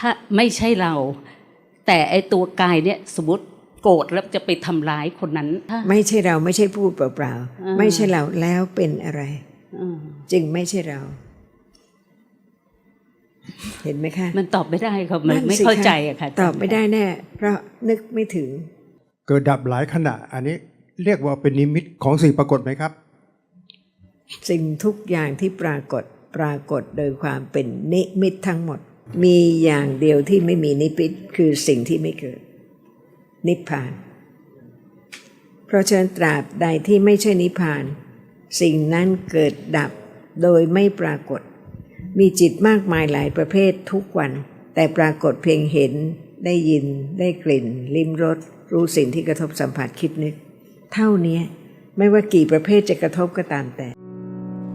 ถ้าไม่ใช่เรา แต่ไอตัวกายเนี่ยสมมติโกรธแล้วจะไปทำร้ายคนนั้นถ้าไม่ใช่เราไม่ใช่พูดเปล่าอ่าๆไม่ใช่เราแล้วเป็นอะไรอืมจึงไม่ใช่เรา เห็นไหมคะ มันตอบไม่ได้ค่ะมันนั่นไม่สิเข้าคะใจอะค่ะ ตอบไม่ได้แน่ เพราะนึกไม่ถึง เกิดดับหลายขณะ อันนี้เรียกว่าเป็นนิมิตของสิ่งปรากฏไหมครับ สิ่งทุกอย่างที่ปรากฏปรากฏโดยความเป็นนิมิตทั้งหมด มีอย่างเดียวที่ไม่มีนิมิตคือสิ่งที่ไม่เกิด นิพพาน เพราะฉะนั้นตราบใดที่ไม่ใช่นิพพาน สิ่งนั้นเกิดดับโดยไม่ปรากฏ มีจิตมากมายหลายประเภททุกวัน แต่ปรากฏเพียงเห็น ได้ยิน ได้กลิ่น ลิ้มรส รู้สิ่งที่กระทบสัมผัสคิดนึก เท่านี้ไม่ว่ากี่ประเภทจะกระทบก็ตามแต่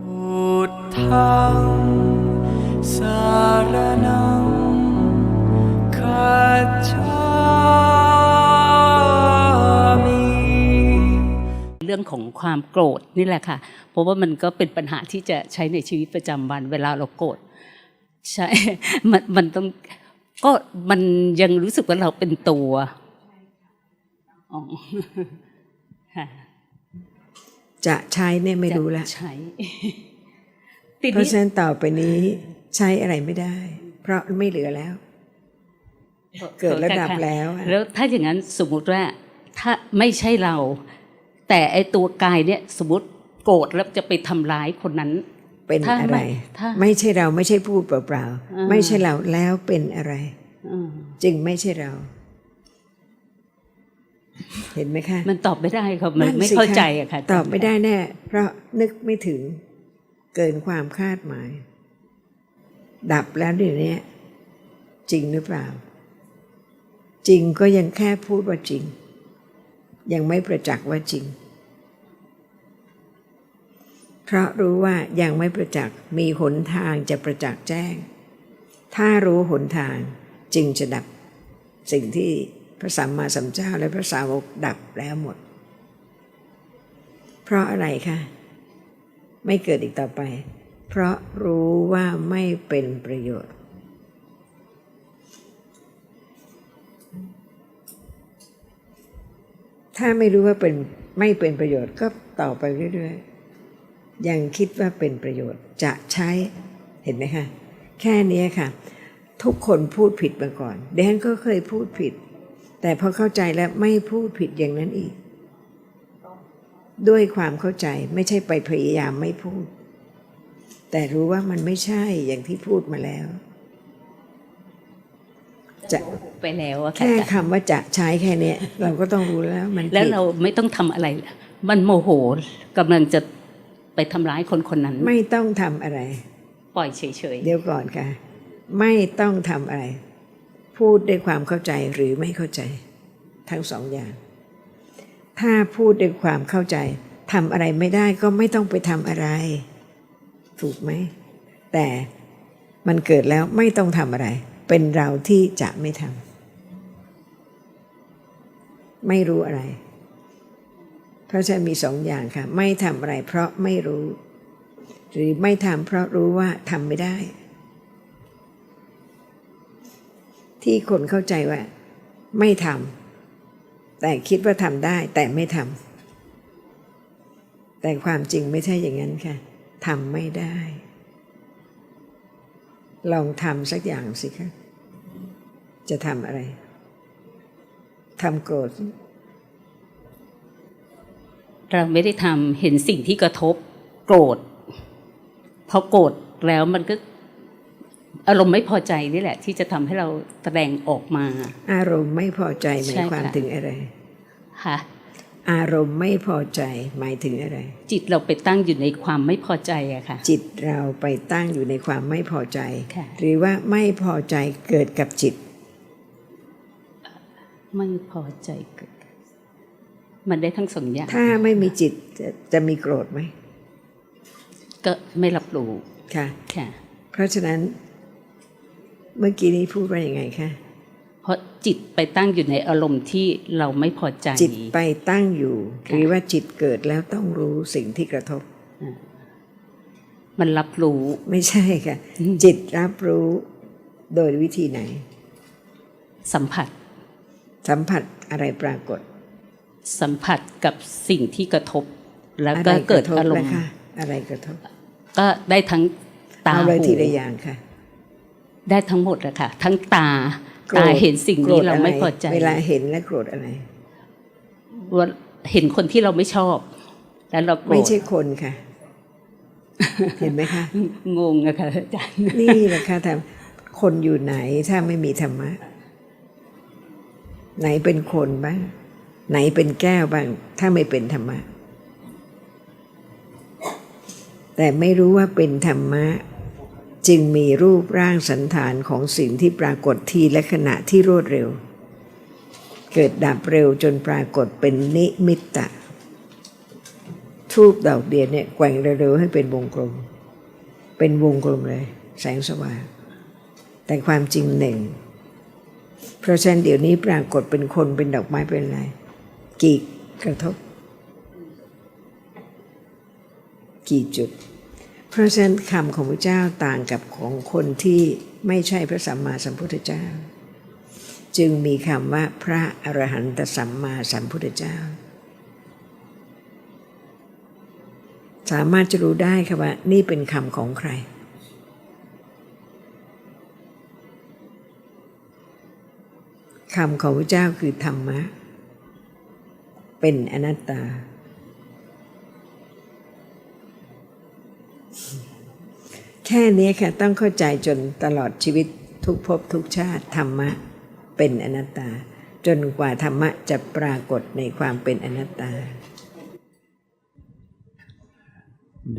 พุทธัง เรื่องของความโกรธนี่แหละค่ะ เพราะว่ามันก็เป็นปัญหาที่จะใช้ในชีวิตประจำวัน เวลาเราโกรธใช่มันมันต้องก็มันยังรู้สึกว่าเราเป็นตัวอ๋อค่ะจะใช้เนี่ยไม่รู้ละจะใช้ทีเพราะนี้ฉะนั้นต่อไปนี้ ใช้อะไรไม่ได้ เพราะไม่เหลือแล้ว เกิดระดับแล้วอะแล้วถ้าอย่างนั้นสมมุติว่าถ้าไม่ใช่เรา แต่ไอตัวกายเนี่ยสมมติโกรธแล้วจะไปทำร้ายคนนั้น เป็นถ้าอะไรไม่ถ้าไม่ใช่เราไม่ใช่พูดเปล่าอ่าๆไม่ใช่เราแล้วเป็นอะไรอืมจึงไม่ใช่เรา เห็นไหมคะ มันตอบไม่ได้ค่ะมันนั่นไม่สิเข้าคะใจอะค่ะ ตอบไม่ได้แน่ เพราะนึกไม่ถึงเกินความคาดหมาย ดับแล้วเดี๋ยวนี้จริงหรือเปล่า จริงก็ยังแค่พูดว่าจริง ยังไม่ประจักษ์ว่าจริง เพราะรู้ว่ายังไม่ประจักษ์มีหนทางจะประจักษ์แจ้ง ถ้ารู้หนทางจึงจะดับ สิ่งที่พระสัมมาสัมพุทธเจ้าและพระสาวกดับแล้วหมด เพราะอะไรคะไม่เกิดอีกต่อไป เพราะรู้ว่าไม่เป็นประโยชน์ ถ้าไม่รู้ว่าเป็นไม่เป็นประโยชน์ก็ต่อไปเรื่อยๆ ยังคิดว่าเป็นประโยชน์จะใช้เห็นไหมคะ แค่นี้ค่ะ ทุกคนพูดผิดมาก่อนแดนก็เคยพูดผิด แต่พอเข้าใจแล้วไม่พูดผิดอย่างนั้นอีก ด้วยความเข้าใจไม่ใช่ไปพยายามไม่พูด แต่รู้ว่ามันไม่ใช่อย่างที่พูดมาแล้ว จะไปแล้วอะค่ะแค่คำว่าจะใช้แค่เนี้ยเราก็ต้องรู้แล้วมันแล้วผิดเราไม่ต้องทำอะไร มันโมโหกำลังจะไปทำร้ายคนคนนั้น ไม่ต้องทำอะไร ปล่อยเฉยเดี๋ยวก่อนค่ะ ไม่ต้องทำอะไร พูดด้วยความเข้าใจหรือไม่เข้าใจ ทั้งสองอย่าง ถ้าพูดด้วยความเข้าใจทำอะไรไม่ได้ก็ไม่ต้องไปทำอะไร ถูกไหม แต่มันเกิดแล้วไม่ต้องทำอะไร เป็นเราที่จะไม่ทำไม่รู้อะไร เพราะฉะนั้นมีสองอย่างค่ะ ไม่ทำอะไรเพราะไม่รู้ หรือไม่ทำเพราะรู้ว่าทำไม่ได้ ที่คนเข้าใจว่า ไม่ทำแต่คิดว่าทำได้แต่ไม่ทำแต่ความจริงไม่ใช่อย่างนั้นค่ะ ทำไม่ได้ ลองทำสักอย่างสิคะ จะทำอะไรทำโกรธๆเราไม่ได้ทำเห็นสิ่งที่กระทบโกรธพอโกรธแล้วมันก็อารมณ์ไม่พอใจนี่แหละ ที่จะทำให้เราแสดงออกมา อารมณ์ไม่พอใจหมายใช่ความค่ะถึงอะไร ค่ะ อารมณ์ไม่พอใจหมายถึงอะไร จิตเราไปตั้งอยู่ในความไม่พอใจอะค่ะ จิตเราไปตั้งอยู่ในความไม่พอใจค่ะหรือว่าไม่พอใจเกิดกับจิต ไม่พอใจเกิด มันได้ทั้งสองอย่าง ถ้าไม่มีจิตจะจะมีโกรธไหม ก็ไม่รับรู้ค่ะค่ะ เพราะฉะนั้น เมื่อกี้นี้พูดว่าอย่างไงคะ เพราะจิตไปตั้งอยู่ในอารมณ์ที่เราไม่พอใจ จิตไปตั้งอยู่ค่ะหรือว่าจิตเกิดแล้วต้องรู้สิ่งที่กระทบ มันรับรู้ไม่ใช่ค่ะอืมจิตรับรู้โดยวิธีไหน สัมผัส สัมผัสอะไรปรากฏ สัมผัสกับสิ่งที่กระทบ แล้วอะไรก็เกิดระทบอารมนะณ์คะอะไรกระทบ ก็ได้ทั้งตาเอาเลยหูทีละอย่างค่ะ ได้ทั้งหมดอะค่ะ ทั้งตาโกรธ ตาเห็นสิ่งโกรนี้ธเราอะไรไม่พอใจ เวลาเห็นและโกรธอะไรว่าเห็นคนที่เราไม่ชอบ แล้วเราโกรไม่ธใช่คนค่ะ เห็นไหมคะ งงอะค่ะอาจารย์นี่แหละค่ะทำคนอยู่ไหนถ้าไม่มีธรรมะ ไหนเป็นคนบ้าง ไหนเป็นแก้วบ้าง ถ้าไม่เป็นธรรมะ แต่ไม่รู้ว่าเป็นธรรมะ จึงมีรูปร่างสันฐานของสิ่งที่ปรากฏทีและขณะที่รวดเร็ว เกิดดับเร็วจนปรากฏเป็นนิมิตตะทูบดอกเดียวเนี่ยแกว่งเร็วๆให้เป็นวงกลม เป็นวงกลมเลย แสงสว่าง แต่ความจริงหนึ่ง เพราะฉะนั้นเดี๋ยวนี้ปรากฏเป็นคนเป็นดอกไม้เป็นอะไร กี่กระทบ กี่จุด เพราะฉะนั้นคำของพระเจ้าต่างกับของคนที่ไม่ใช่พระสัมมาสัมพุทธเจ้า จึงมีคำว่าพระอรหันตสัมมาสัมพุทธเจ้า สามารถจะรู้ได้ค่ะว่านี่เป็นคำของใคร คำของพระเจ้าคือธรรมะ เป็นอนัตตา แค่นี้ค่ะต้องเข้าใจจนตลอดชีวิตทุกภพทุกชาติธรรมะเป็นอนัตตา จนกว่าธรรมะจะปรากฏในความเป็นอนัตตา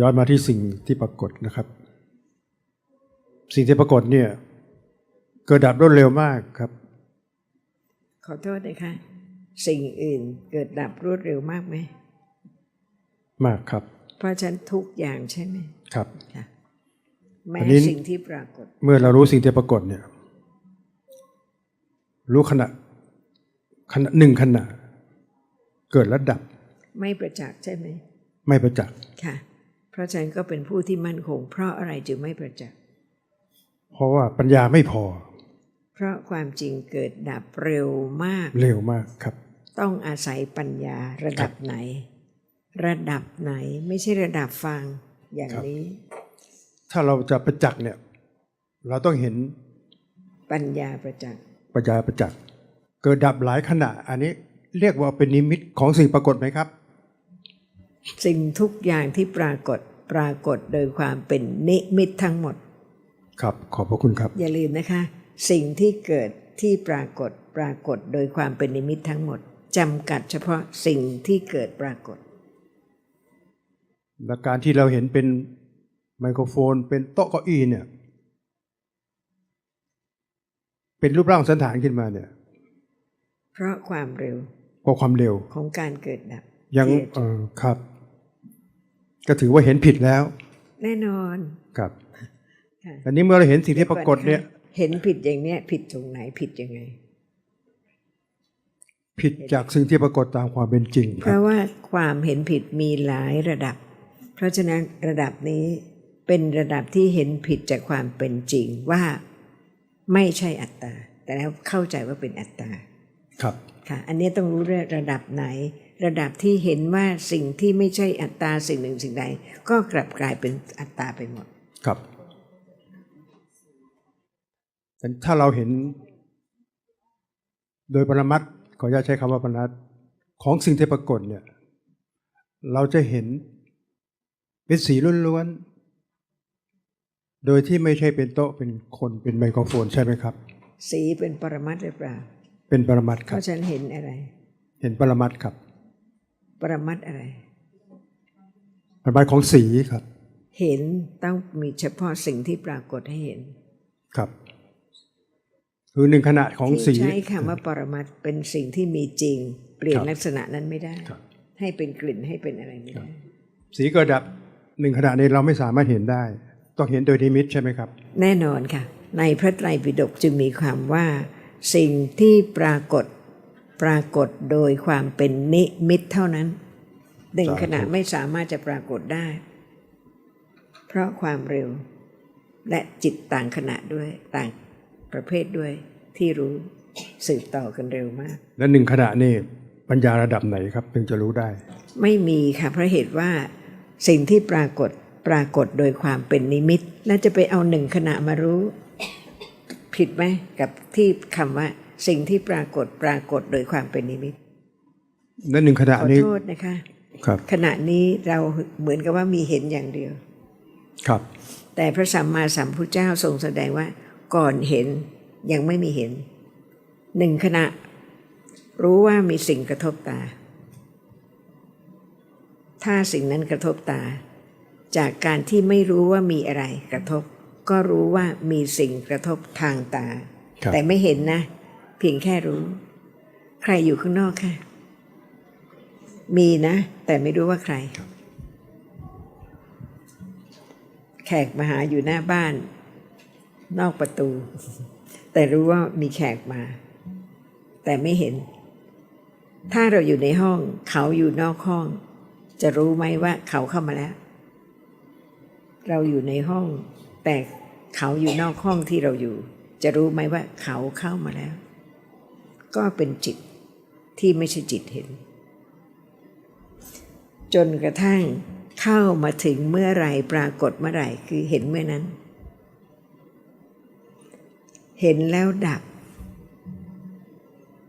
ย้อนมาที่สิ่งที่ปรากฏนะครับ สิ่งที่ปรากฏเนี่ยเกิดดับรวดเร็วมากครับ ขอโทษนะคะสิ่งอื่นเกิดดับรวดเร็วมากไหม มากครับ เพราะฉะนันทุกอย่างใช่ไหม ครับค่ะแม้อันนี้สิ่งที่ปรากฏ เมื่อเรารู้สิ่งที่ปรากฏเนี่ย รู้ขณะขณะหนึ่งขณะ เกิดและดับ ไม่ประจักษ์ใช่ไหม ไม่ประจักษ์ค่ะ เพราะฉะนั้นก็เป็นผู้ที่มั่นคง เพราะอะไรจึงไม่ประจักษ์เพราะว่าปัญญาไม่พอ เพราะความจริงเกิดดับเร็วมาก เร็วมากครับ ต้องอาศัยปัญญาระดับไหน ระดับไหนไม่ใช่ระดับฟัง อย่างครับนี้ ถ้าเราจะประจักษ์เนี่ย เราต้องเห็นปัญญาประจักษ์ปัญญาประจักษ์เกิดดับหลายขณะ อันนี้เรียกว่าเป็นนิมิตของสิ่งปรากฏไหมครับ สิ่งทุกอย่างที่ปรากฏปรากฏโดยความเป็นนิมิตทั้งหมด ครับขอบพระคุณครับ อย่าลืมนะคะ สิ่งที่เกิดที่ปรากฏปรากฏโดยความเป็นนิมิตทั้งหมดจำกัดเฉพาะสิ่งที่เกิดปรากฏ และการที่เราเห็นเป็นไมโครโฟน เป็นโต๊ะเก้าอี้เนี่ย เป็นรูปร่างสันฐานขึ้นมาเนี่ย เพราะความเร็วเพราะความเร็วของการเกิดดับยังที่เออครับ ก็ถือว่าเห็นผิดแล้ว แน่นอนครับค่ะอันนี้เมื่อเราเห็นสิ่งที่ปรากฏเนี่ย เห็นผิดอย่างเนี้ย ผิดตรงไหนผิดยังไง ผิดจากสิ่งที่ปรากฏตามความเป็นจริง เพครับราะว่าความเห็นผิดมีหลายระดับ เพราะฉะนั้นระดับนี้เป็นระดับที่เห็นผิดจากความเป็นจริงว่าไม่ใช่อัตตา แต่แล้วเข้าใจว่าเป็นอัตตา ครับ ค่ะ อันนี้ต้องรู้ด้วยระดับไหน ระดับที่เห็นว่าสิ่งที่ไม่ใช่อัตตาสิ่งหนึ่งสิ่งใด ก็กลับกลายเป็นอัตตาไปหมด ครับแต่ถ้าเราเห็น โดยปรมัตถ์ขออนุญาตใช้คำว่าปรมัตถ์ของสิ่งที่ปรากฏเนี่ย เราจะเห็น เป็นสีล้วนๆ โดยที่ไม่ใช่เป็นโต๊ะเป็นคนเป็นไมโครโฟนใช่ไหมครับ สีเป็นปรมัตถ์หรือเปล่า เป็นปรมัตถ์เพครับราะฉันเห็นอะไร เห็นปรมัตถ์ครับ ปรมัตถ์อะไร ปรมัตถ์ของสีครับ เห็นต้องมีเฉพาะสิ่งที่ปรากฏให้เห็น ครับ คือหนึ่งขณะของสีที่ใช้คำว่าปรมัตถ์เป็นสิ่งที่มีจริง เปลี่ยนครับลักษณะนั้นไม่ได้ครับให้เป็นกลิ่นให้เป็นอะไรไม่ได้ สีเกิดดับ หนึ่งขณะนี้เราไม่สามารถเห็นได้ ต้องเห็นโดยนิมิตใช่ไหมครับ แน่นอนค่ะ ในพระไตรปิฎกจึงมีความว่า สิ่งที่ปรากฏปรากฏโดยความเป็นนิมิตเท่านั้นหนึ่งสาธุขณะไม่สามารถจะปรากฏได้ เพราะความเร็ว และจิตต่างขณะด้วยต่างประเภทด้วยที่รู้สืบต่อกันเร็วมาก และหนึ่งขณะนี่ปัญญาระดับไหนครับถึงจะรู้ได้ ไม่มีค่ะเพราะเหตุว่า สิ่งที่ปรากฏปรากฏโดยความเป็นนิมิต แล้วจะไปเอาหนึ่งขณะมารู้ ผิดไหมกับที่คำว่าสิ่งที่ปรากฏปรากฏโดยความเป็นนิมิตและหนึ่งขณะขอนี้โทษนะคะครับขณะนี้เราเหมือนกับว่ามีเห็นอย่างเดียว ครับ แต่พระสัมมาสัมพุทธเจ้าทรงแสดงว่า ก่อนเห็นยังไม่มีเห็นหนึ่งขณะ รู้ว่ามีสิ่งกระทบตา ถ้าสิ่งนั้นกระทบตา จากการที่ไม่รู้ว่ามีอะไรกระทบ ก็รู้ว่ามีสิ่งกระทบทางตาครับแต่ไม่เห็นนะ เพียงแค่รู้ ใครอยู่ข้างนอกค่ะ มีนะ แต่ไม่รู้ว่าใครแขกมาหาอยู่หน้าบ้าน นอกประตู แต่รู้ว่ามีแขกมา แต่ไม่เห็น ถ้าเราอยู่ในห้องเขาอยู่นอกห้อง จะรู้ไหมว่าเขาเข้ามาแล้ว เราอยู่ในห้อง แต่เขาอยู่นอกห้องที่เราอยู่ จะรู้ไหมว่าเขาเข้ามาแล้ว ก็เป็นจิตที่ไม่ใช่จิตเห็น จนกระทั่งเข้ามาถึงเมื่อไรปรากฏเมื่อไรคือเห็นเมื่อนั้น เห็นแล้วดับ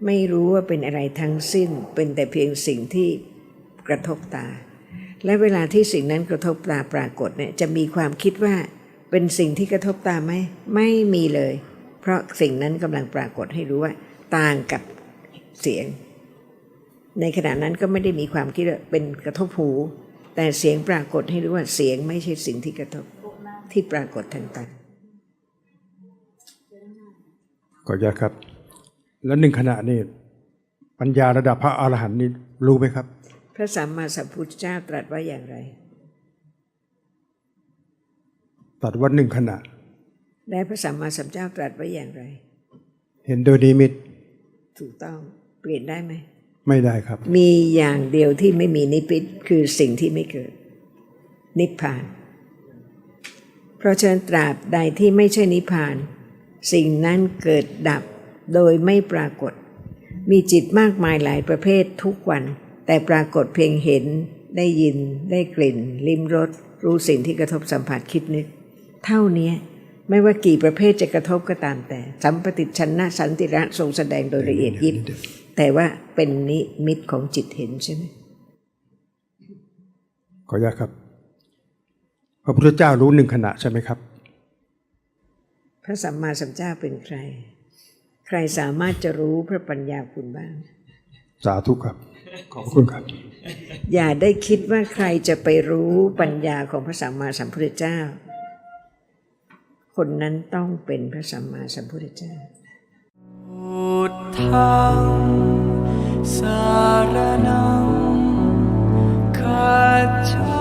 ไม่รู้ว่าเป็นอะไรทั้งสิ้นเป็นแต่เพียงสิ่งที่ กระทบตา และเวลาที่สิ่งนั้นกระทบตาปรากฏเนี่ยจะมีความคิดว่าเป็นสิ่งที่กระทบตาไหมไม่มีเลย เพราะสิ่งนั้นกำลังปรากฏให้รู้ว่า ต่างกับเสียง ในขณะนั้นก็ไม่ได้มีความคิดว่าเป็นกระทบหู แต่เสียงปรากฏให้รู้ว่าเสียงไม่ใช่สิ่งที่กระทบที่ปรากฏทางตาขออนุญาตครับ แล้วหนึ่งขณะนี่ปัญญาระดับพระอรหันต์นี่รู้ไหมครับ พระสัมมาสัมพุทธเจ้าตรัสว่าอย่างไร ตัดว่าหนึ่งขณะ และพระสัมมาสัมพุทธเจ้าตรัสว่าอย่างไร เห็นโดยนิมิต ถูกต้องเปลี่ยนได้ไหม ไม่ได้ครับ มีอย่างเดียวที่ไม่มีนิพิษคือสิ่งที่ไม่เกิด นิพพาน เพราะฉะนั้นตราบใดที่ไม่ใช่นิพพาน สิ่งนั้นเกิดดับโดยไม่ปรากฏ มีจิตมากมายหลายประเภททุกวัน แต่ปรากฏเพียงเห็น ได้ยิน ได้กลิ่น ลิ้มรส รู้สิ่งที่กระทบสัมผัสคิดนึก เท่านี้ไม่ว่ากี่ประเภทจะกระทบก็ตามแต่ สัมปติชนะสันติระทรงแสดงโดยละเอียดยิบ แต่ว่าเป็นนิมิตของจิตเห็นใช่ไหมขออนุญาตครับ พระพุทธเจ้ารู้หนึ่งขณะใช่ไหมครับ พระสัมมาสัมพุทธเจ้าเป็นใคร ใครสามารถจะรู้พระปัญญาคุณบ้าง สาธุครับ ขอบคุณครับ อย่าได้คิดว่าใครจะไปรู้ปัญญาของพระสัมมาสัมพุทธเจ้า คนนั้นต้องเป็นพระสัมมาสัมพุทธเจ้าทังสารนังคัจา